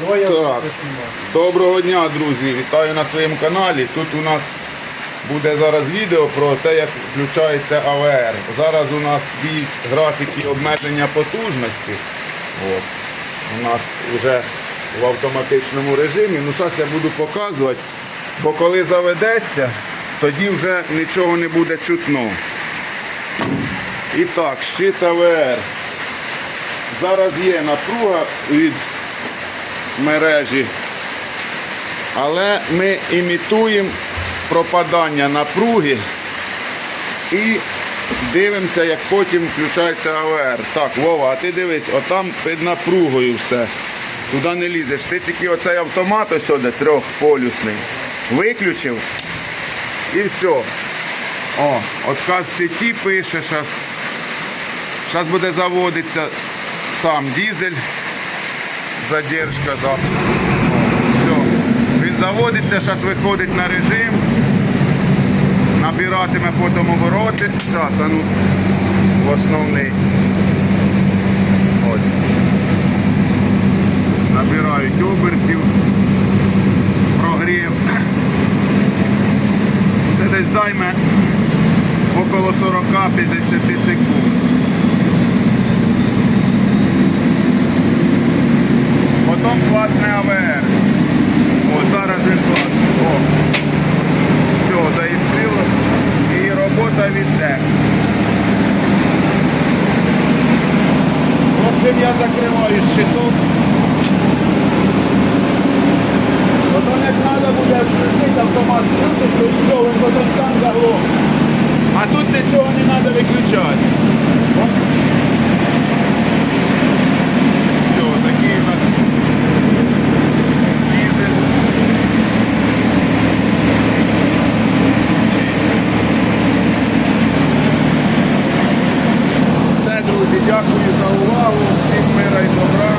Давай я Так. Доброго дня, друзі! Вітаю на своєму каналі. Тут у нас буде зараз відео про те, як включається АВР. Зараз у нас діють графіки обмеження потужності. От. У нас вже в автоматичному режимі. Ну, зараз я буду показувати, бо коли заведеться, тоді вже нічого не буде чутно. І так, щит АВР. Зараз є напруга від мережі але ми імітуємо пропадання напруги і дивимося, як потім включається АВР. Так, Вова, а ти дивись, отам під напругою все. Туди не лізеш. Ти тільки оцей автомат ось сюди, трьохполюсний, виключив і все. О, отказ сеті пише зараз. Зараз буде заводитися сам дизель. Задержка запуску. Все. Він заводиться, зараз виходить на режим. Набиратиме потім обороти. Зараз, а ну, в основний. Ось. Набирають обертів. Прогрів. Це десь займе около 40-50 секунд. Потім клацне АВР. О, зараз він клацне. О. Все, заіскрило. І робота відде. В общем, я закриваю щиток. Потім як треба буде включити автомат, включити, і все, він потім сам заглохне. А тут нічого не треба виключати. Дякую за увагу. Всім мира і добра.